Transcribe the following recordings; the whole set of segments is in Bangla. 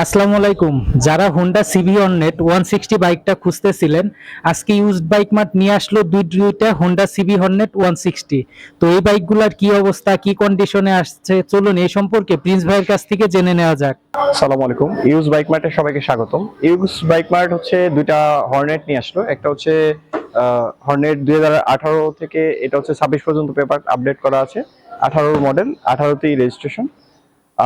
আসসালামু আলাইকুম। যারা Honda CB Hornet one sixty বাইকটা খুঁজতেছিলেন, আজকে ইউজড বাইক মার্ট নিয়ে আসলো দুই দুইটা Honda CB Hornet one sixty তো এই বাইকগুলোর কি অবস্থা, কি কন্ডিশনে আসছে? চলুন এই সম্পর্কে প্রিন্স ভাইয়ের কাছ থেকে জেনে নেওয়া যাক। সালামু আলাইকুম। ইউজ বাইক মার্টে সবাইকে স্বাগতম। ইউজ বাইক মার্ট হচ্ছে দুইটা হর্নেট নিয়ে আসলো। একটা হচ্ছে হর্নেট দুই হাজার আঠারো থেকে, এটা হচ্ছে ছাব্বিশ পর্যন্ত পেপার আপডেট করা আছে। আঠারোর মডেল আঠারোতেই রেজিস্ট্রেশন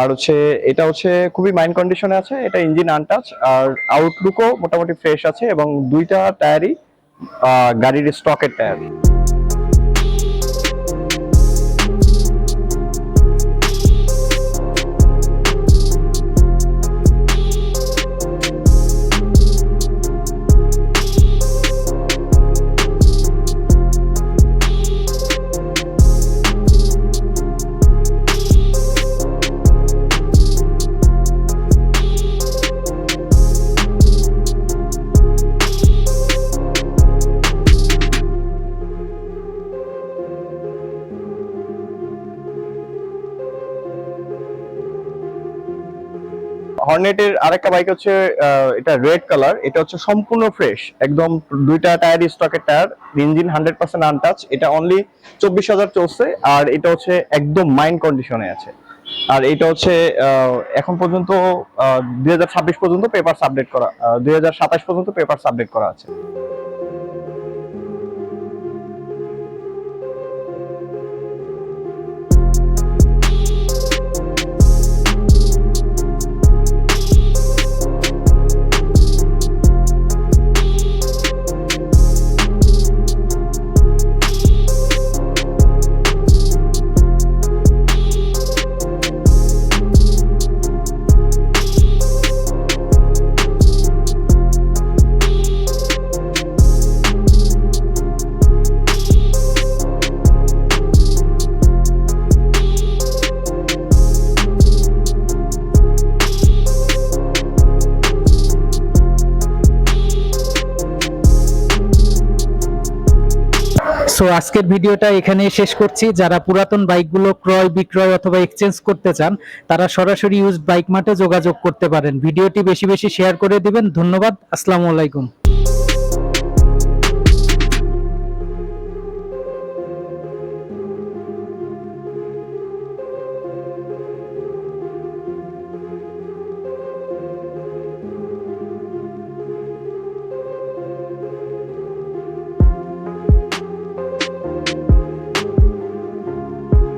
আর হচ্ছে, এটা হচ্ছে খুবই মাইন্ড কন্ডিশনে আছে, এটা ইঞ্জিন আনটাচ আর আউটলুকও মোটামুটি ফ্রেশ আছে এবং দুইটা টায়ারই গাড়ির স্টকের টায়ার হর্নেটের আরেকটা বাইক হচ্ছে এটা রেড কালার। এটা হচ্ছে সম্পূর্ণ ফ্রেশ, একদম দুইটা টায়ার স্টকের tyre, engine hundred percent untouch. এটা অনলি চব্বিশ হাজার চলছে, আর এটা হচ্ছে একদম মাইন্ড কন্ডিশনে আছে। আর এটা হচ্ছে এখন পর্যন্ত দুই হাজার ছাব্বিশ পর্যন্ত পেপার সাবমিট করা দুই হাজার সাতাশ পর্যন্ত পেপার সাবমিট করা আছে। সো আজকের ভিডিওটা এখানে শেষ করছি। যারা পুরাতন বাইকগুলো ক্রয়, বিক্রয় অথবা এক্সচেঞ্জ করতে চান, তারা সরাসরি ইউজ বাইক মাঠে যোগাযোগ করতে পারেন। ভিডিওটি বেশি বেশি শেয়ার করে দিবেন। ধন্যবাদ। আসসালামু আলাইকুম।